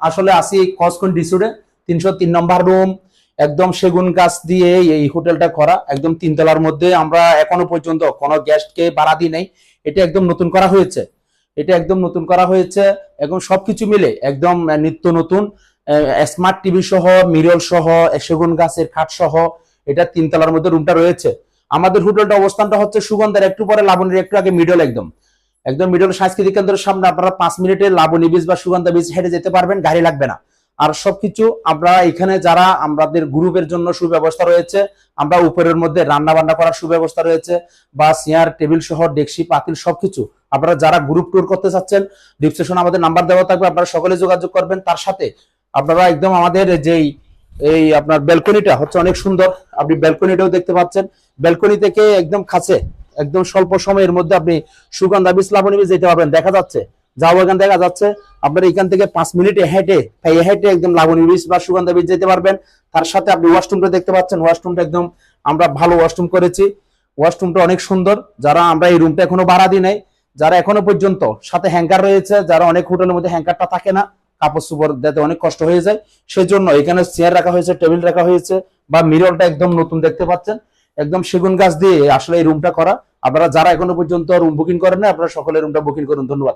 আসলে আসি কসকন ডিসুডে তিনশো তিন নম্বর রুম একদম সেগুন গাছ দিয়ে এই হোটেলটা করা, একদম তিনতলার মধ্যে। আমরা এখনও পর্যন্ত কোনো গেস্টকে ভাড়া দিই নাই। এটা একদম নতুন করা হয়েছে। এটা একদম নতুন করা হয়েছে। এবং সবকিছু মিলে একদম নিত্য নতুন স্মার্ট টিভি সহ মিরল সহ, সেগুন গাছের খাট সহ, এটা তিনতলার মধ্যে রুমটা রয়েছে। আমাদের হোটেলটা অবস্থানটা হচ্ছে সুগন্ধার, একটু পরে লাবণীর, একটু আগে মিডল একদম। একদম মিডল সাংস্কৃতিক কেন্দ্রের সামনে আপনারা পাঁচ মিনিটে লাবণী বীজ বা সুগন্ধা বীজ হেঁটে যেতে পারবেন, গাড়ি লাগবে না। আর সবকিছু আমরা এখানে যারা আমাদের গ্রুপের জন্য সুব্যবস্থা রয়েছে, আমরা উপরের মধ্যে রান্না বান্না করার সুব্যবস্থা রয়েছে বা চেয়ার টেবিল সহ ডেক্সি পাতিল সবকিছু আপনারা যারা গ্রুপ ট্যুর করতে চাচ্ছেন ডিসক্রিপশন আমাদের নাম্বার দেওয়া থাকবে, আপনারা সকলে যোগাযোগ করবেন। তার সাথে আপনারা একদম আমাদের যেই, এই আপনার ব্যালকনিটা হচ্ছে অনেক সুন্দর, আপনি ব্যালকনিটাও দেখতে পাচ্ছেন। ব্যালকনি থেকে একদম কাছে একদম স্বল্প সময়ের মধ্যে আপনি সুগন্ধা বীজ লাবণী বীজ যেতে পারবেন। দেখা যাচ্ছে যাও বাগান দেখা যাচ্ছে, আপনার এখান থেকে পাঁচ মিনিটে হেঁটে হেঁটে একদম লাবণী বীজ বা সুগন্ধা বীজ যেতে পারবেন। তার সাথে আপনি ওয়াশরুমটা দেখতে পাচ্ছেন ওয়াশরুমটা একদম আমরা ভালো ওয়াশরুম করেছি। ওয়াশরুমটা অনেক সুন্দর, যারা আমরা এই রুমটা এখনও ভাড়া দিই নাই, যারা এখনও পর্যন্ত সাথে হ্যাঙ্কার রয়েছে, যারা অনেক হোটেলের মধ্যে হ্যাঙ্কারটা থাকে না, কাপড় চোপড় দিতে অনেক কষ্ট হয়ে যায়। সেজন্য এখানে চেয়ার রাখা হয়েছে টেবিল রাখা হয়েছে, বা মিররটা একদম নতুন দেখতে পাচ্ছেন। একদম সেগুন গাছ দিয়ে আসলে এই রুমটা করা। আপনারা যারা এখনও পর্যন্ত রুম বুকিং করেন না আপনারা সকলে রুমটা বুকিং করুন। ধন্যবাদ।